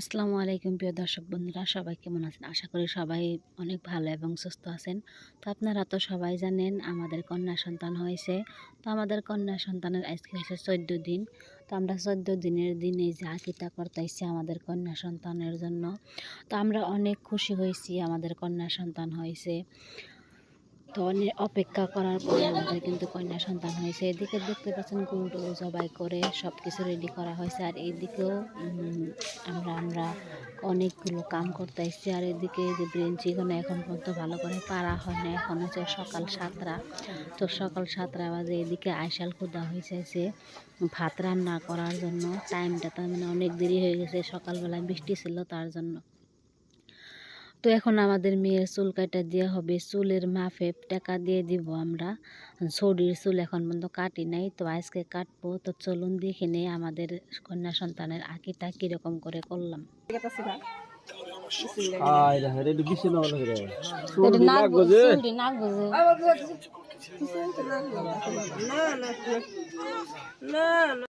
আসসালামু আলাইকুম প্রিয় দর্শক বন্ধুরা, সবাই কেমন আছেন? আশা করি সবাই অনেক ভালো এবং সুস্থ আছেন। তো আপনারা তো সবাই জানেন, আমাদের কন্যা সন্তান হয়েছে। তো আমাদের কন্যা সন্তানের আজকে হয়েছে চোদ্দ দিন। তো আমরা চোদ্দ দিনের দিনে যে আকিতা করতেছি আমাদের কন্যা সন্তানের জন্য। তো আমরা অনেক খুশি হয়েছি আমাদের কন্যা সন্তান হয়েছে। তো অনেক অপেক্ষা করার পরে আমাদের কিন্তু কন্যা সন্তান হয়েছে। এদিকে দেখতে পাচ্ছেন গরু জবাই করে সব কিছু রেডি করা হয়েছে। আর এদিকেও আমরা আমরা অনেকগুলো কাম করতে এসেছি আর এদিকে যে ব্রেঞ্চিগুলো এখন পর্যন্ত ভালো করে পারা হয় না এখন হচ্ছে সকাল সাতটা। তো সকাল সাতটা বাজে এদিকে আইসাল খোদা হয়েছে ভাত রান্না করার জন্য। টাইমটা তার মানে অনেক দেরি হয়ে গেছে। সকালবেলায় বৃষ্টি ছিল তার জন্য। তো এখন আমাদের মেয়ের চুল কাটা দেওয়া হবে চুলের মাফে টাকা দিয়ে দিব আমরা শরীর চুল এখন পর্যন্ত কাটি নাই তো আজকে কাটবো তো চলুন দেখে নেই আমাদের কন্যা সন্তানের আঁকিটা কীরকম করে করলাম না নি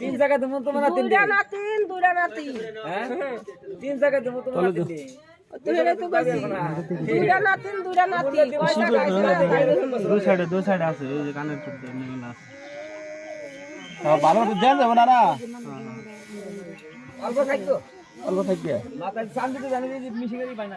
তিন টাকা দেবো তোমার তিন টাকা দেবো তোমার ভালো দেন যাবে না না অল্প থাকতো। অল্প থাকবে। মাথায় শান্তি তো জানি মিশে গেলেই পাই না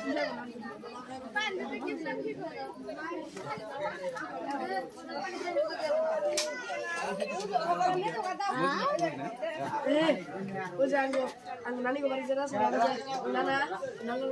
এটা খালি আমি নানি গো বাড়ি যারা নানা নানা।